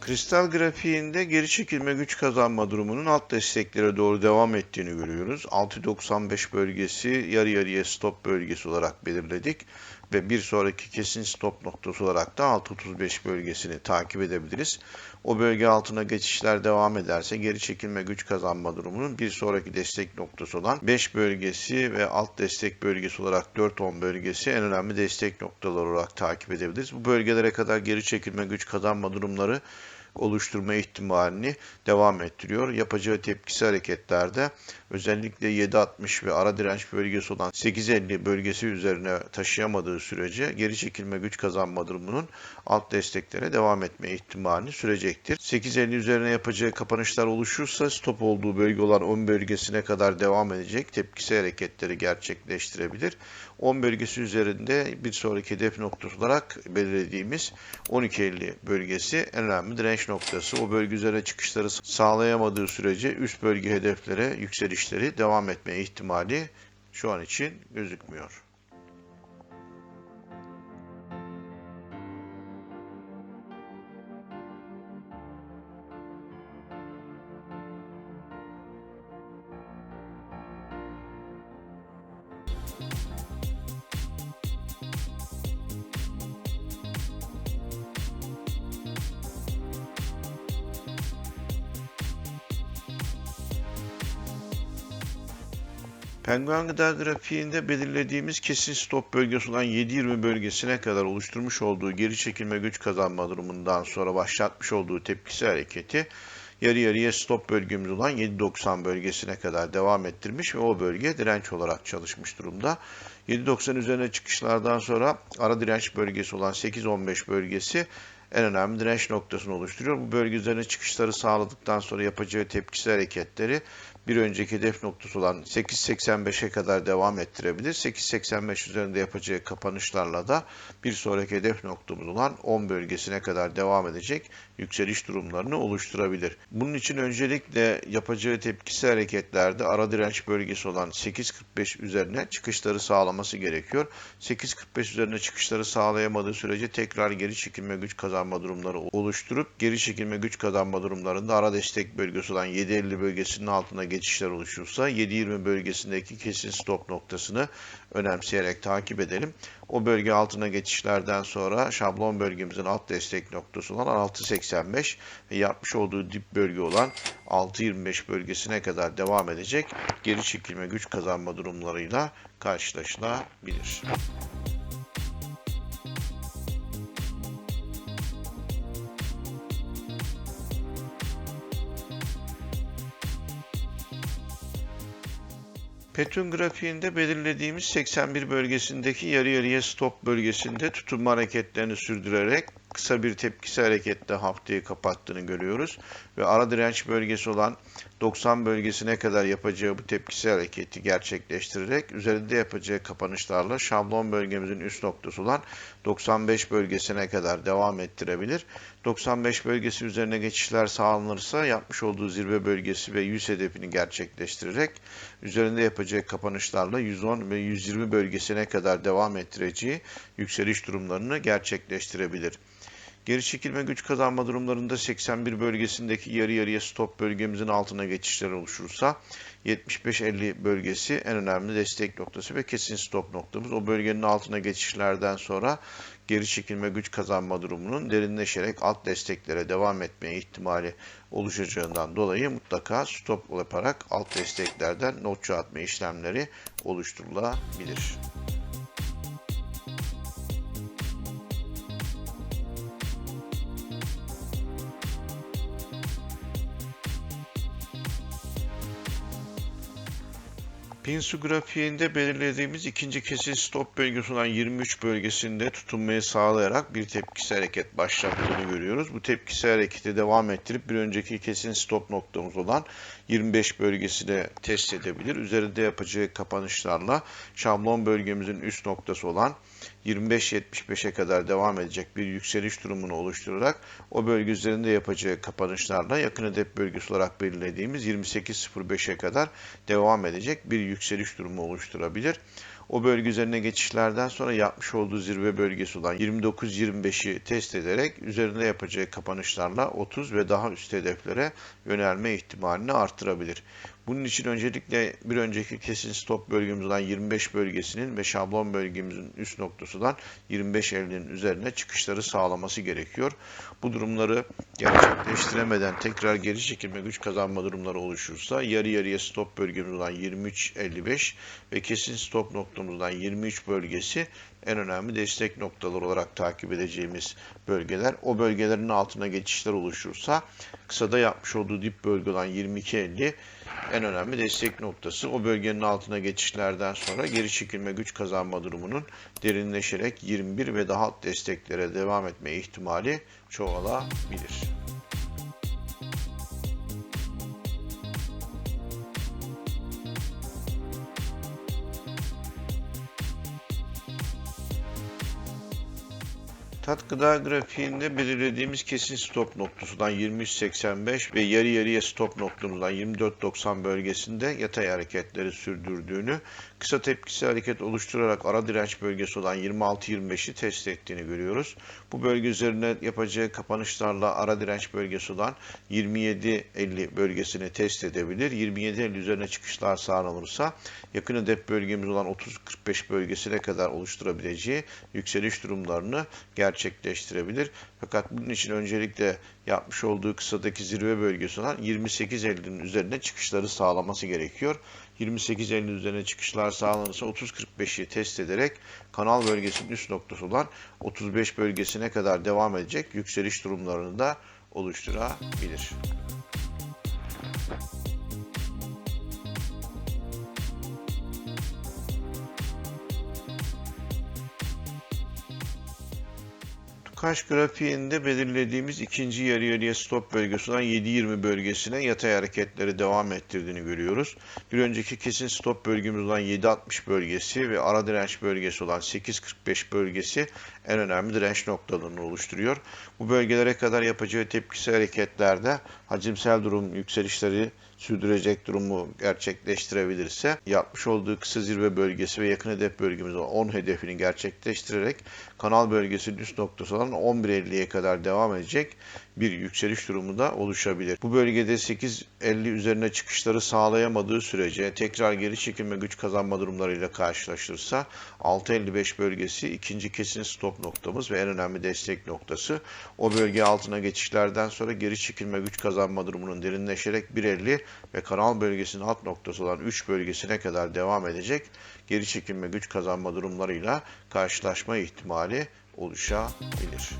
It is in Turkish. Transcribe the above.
Kristal grafiğinde geri çekilme güç kazanma durumunun alt desteklere doğru devam ettiğini görüyoruz. 6.95 bölgesi yarı yarıya stop bölgesi olarak belirledik ve bir sonraki kesin stop noktası olarak da 6.35 bölgesini takip edebiliriz. O bölge altına geçişler devam ederse geri çekilme güç kazanma durumunun bir sonraki destek noktası olan 5 bölgesi ve alt destek bölgesi olarak 4-10 bölgesi en önemli destek noktaları olarak takip edebiliriz. Bu bölgelere kadar geri çekilme güç kazanma durumları oluşturma ihtimalini devam ettiriyor. Yapacağı tepkisi hareketlerde özellikle 7.60 ve ara direnç bölgesi olan 8.50 bölgesi üzerine taşıyamadığı sürece geri çekilme güç kazanma durumunun alt desteklere devam etme ihtimalini sürecektir. 8.50 üzerine yapacağı kapanışlar oluşursa stop olduğu bölge olan 10 bölgesine kadar devam edecek tepkisi hareketleri gerçekleştirebilir. 10 bölgesi üzerinde bir sonraki hedef noktası olarak belirlediğimiz 12.50 bölgesi en önemli direnç noktası. O bölge üzerine çıkışları sağlayamadığı sürece üst bölge hedeflere yükselişleri devam etme ihtimali şu an için gözükmüyor. Penguen gıda grafiğinde belirlediğimiz kesin stop bölgesi olan 7.20 bölgesine kadar oluşturmuş olduğu geri çekilme güç kazanma durumundan sonra başlatmış olduğu tepkisi hareketi yarı yarıya stop bölgemiz olan 7.90 bölgesine kadar devam ettirmiş ve o bölge direnç olarak çalışmış durumda. 7.90 üzerine çıkışlardan sonra ara direnç bölgesi olan 8.15 bölgesi en önemli direnç noktasını oluşturuyor. Bu bölge üzerine çıkışları sağladıktan sonra yapacağı tepkisi hareketleri bir önceki hedef noktası olan 8.85'e kadar devam ettirebilir. 8.85 üzerinde yapacağı kapanışlarla da bir sonraki hedef noktamız olan 10 bölgesine kadar devam edecek yükseliş durumlarını oluşturabilir. Bunun için öncelikle yapacağı tepkisi hareketlerde ara direnç bölgesi olan 8.45 üzerine çıkışları sağlaması gerekiyor. 8.45 üzerine çıkışları sağlayamadığı sürece tekrar geri çekilme güç kazanma durumları oluşturup geri çekilme güç kazanma durumlarında ara destek bölgesi olan 7.50 bölgesinin altına geçişler oluşursa 7.20 bölgesindeki kesin stop noktasını önemseyerek takip edelim. O bölge altına geçişlerden sonra şablon bölgemizin alt destek noktası olan 6.85 ve yapmış olduğu dip bölge olan 6.25 bölgesine kadar devam edecek geri çekilme güç kazanma durumlarıyla karşılaşılabilir. Petun grafiğinde belirlediğimiz 81 bölgesindeki yarı yarıya stop bölgesinde tutunma hareketlerini sürdürerek kısa bir tepkisi hareketle haftayı kapattığını görüyoruz. Ve ara direnç bölgesi olan 90 bölgesine kadar yapacağı bu tepkisi hareketi gerçekleştirerek üzerinde yapacağı kapanışlarla şablon bölgemizin üst noktası olan 95 bölgesine kadar devam ettirebilir. 95 bölgesi üzerine geçişler sağlanırsa yapmış olduğu zirve bölgesi ve 100 hedefini gerçekleştirerek üzerinde yapacağı kapanışlarla 110 ve 120 bölgesine kadar devam ettireceği yükseliş durumlarını gerçekleştirebilir. Geri çekilme güç kazanma durumlarında 81 bölgesindeki yarı yarıya stop bölgemizin altına geçişler oluşursa 75-50 bölgesi en önemli destek noktası ve kesin stop noktamız. O bölgenin altına geçişlerden sonra geri çekilme güç kazanma durumunun derinleşerek alt desteklere devam etmeye ihtimali oluşacağından dolayı mutlaka stop yaparak alt desteklerden notçu atma işlemleri oluşturulabilir. Pinsu grafiğinde belirlediğimiz ikinci kesin stop bölgesi olan 23 bölgesinde tutunmayı sağlayarak bir tepkisi hareket başlattığını görüyoruz. Bu tepkisi hareketi devam ettirip bir önceki kesin stop noktamız olan 25 bölgesine test edebilir. Üzerinde yapacağı kapanışlarla şablon bölgemizin üst noktası olan 25-75'e kadar devam edecek bir yükseliş durumunu oluşturarak o bölge üzerinde yapacağı kapanışlarla yakın hedef bölgesi olarak belirlediğimiz 28.05'e kadar devam edecek bir yükseliş durumu oluşturabilir. O bölge üzerine geçişlerden sonra yapmış olduğu zirve bölgesi olan 29-25'i test ederek üzerinde yapacağı kapanışlarla 30 ve daha üst hedeflere yönelme ihtimalini artırabilir. Bunun için öncelikle bir önceki kesin stop bölgemiz olan 25 bölgesinin ve şablon bölgemizin üst noktası olan 25.50'nin üzerine çıkışları sağlaması gerekiyor. Bu durumları gerçekleştiremeden tekrar geri çekilme güç kazanma durumları oluşursa yarı yarıya stop bölgemiz olan 23.55 ve kesin stop noktamızdan 23 bölgesi en önemli destek noktaları olarak takip edeceğimiz bölgeler. O bölgelerin altına geçişler oluşursa kısada yapmış olduğu dip bölge olan 22.50 en önemli destek noktası. O bölgenin altına geçişlerden sonra geri çekilme güç kazanma durumunun derinleşerek 21 ve daha alt desteklere devam etme ihtimali çoğalabilir. Tat gıda grafiğinde belirlediğimiz kesin stop noktasından 23.85 ve yarı yarıya stop noktamızdan 24.90 bölgesinde yatay hareketleri sürdürdüğünü, kısa tepkisi hareket oluşturarak ara direnç bölgesi olan 26.25'i test ettiğini görüyoruz. Bu bölge üzerine yapacağı kapanışlarla ara direnç bölgesi olan 27.50 bölgesini test edebilir. 27.50 üzerine çıkışlar sağlanırsa yakın hedef bölgemiz olan 30.45 bölgesine kadar oluşturabileceği yükseliş durumlarını gerçekleştirebilir. Fakat bunun için öncelikle yapmış olduğu kısadaki zirve bölgesi olan 28.50'nin üzerine çıkışları sağlaması gerekiyor. 28.50'nin üzerine çıkışlar sağlanırsa 30.45'i test ederek kanal bölgesinin üst noktası olan 35 bölgesine kadar devam edecek yükseliş durumlarını da oluşturabilir. Kaş grafiğinde belirlediğimiz ikinci yarı yarıya stop bölgesi olan 7.20 bölgesine yatay hareketleri devam ettirdiğini görüyoruz. Bir önceki kesin stop bölgemiz olan 7.60 bölgesi ve ara direnç bölgesi olan 8.45 bölgesi en önemli direnç noktalarını oluşturuyor. Bu bölgelere kadar yapacağı tepkisi hareketlerde hacimsel durum yükselişleri sürdürecek durumu gerçekleştirebilirse yapmış olduğu kısa zirve bölgesi ve yakın hedef bölgemiz olan 10 hedefini gerçekleştirerek kanal bölgesinin üst noktası olan 11.50'ye kadar devam edecek bir yükseliş durumu da oluşabilir. Bu bölgede 8.50 üzerine çıkışları sağlayamadığı sürece tekrar geri çekilme güç kazanma durumlarıyla karşılaşırsa 6.55 bölgesi ikinci kesin stop noktamız ve en önemli destek noktası. O bölge altına geçişlerden sonra geri çekilme güç kazanma durumunun derinleşerek 1.50 ve kanal bölgesinin alt noktası olan 3 bölgesine kadar devam edecek geri çekilme güç kazanma durumlarıyla karşılaşma ihtimali oluşabilir.